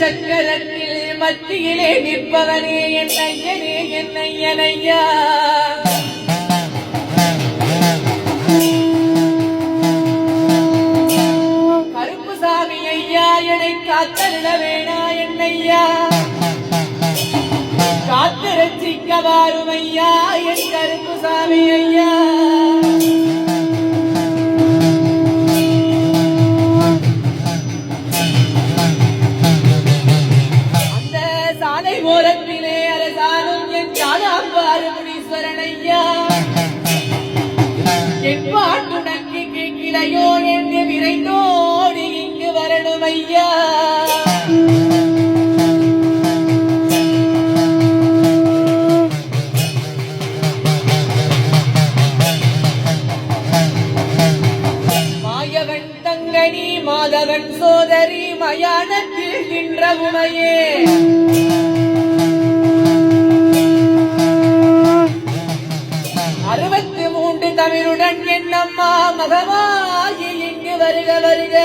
சக்கரத்தில் மத்தியிலே நிற்பவனே என் ஐயனே என் ஐயனையா கருப்புசாமி ஐயா என்னை காத்தருட வேணா என்னையா. காத்து ரட்சிக்க வாரும் ஐயா என் கருப்புசாமி ஐயா. ஐயா. மாயவன் தங்கனி மாதவன் சோதரி மயானத்தில் நின்ற உமையே. அறுபத்தி மூன்று தமிழுடன் என்னம்மா மகமாயி இங்கு வருக வருக.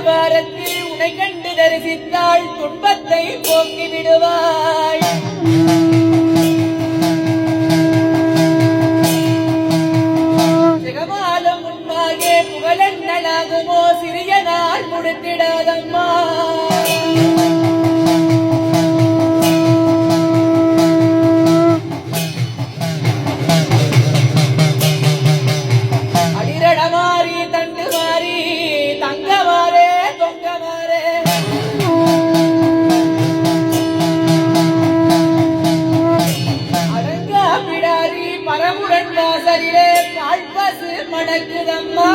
வியாபாரத்தில் உனை கண்டு தரிசித்தாள் துன்பத்தை போக்கி விடுவாய் வாசலிலே மடக்குதம்மா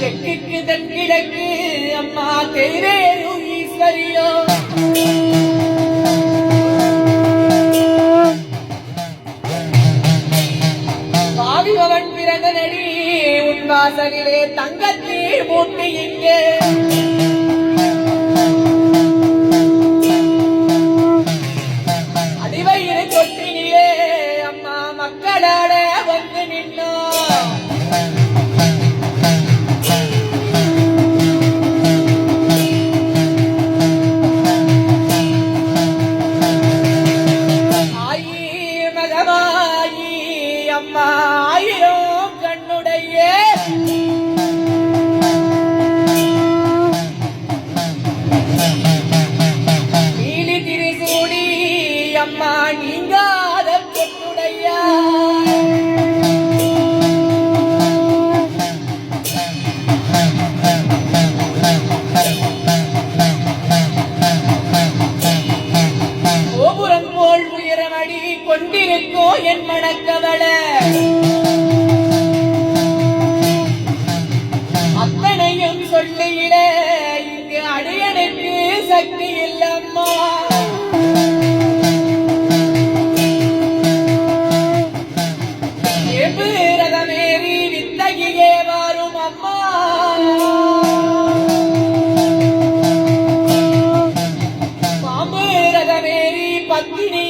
தெற்கு தென்கிழக்கு அம்மா தேரேரு ஈஸ்வரியோ. பாவிபவன் பிறந்த நடி உன் வாசலிலே தங்கத்தீர் மூட்டி இங்கே. மகமாயி அம்மா ஆயிரம் கண்ணுடைய பத்தினி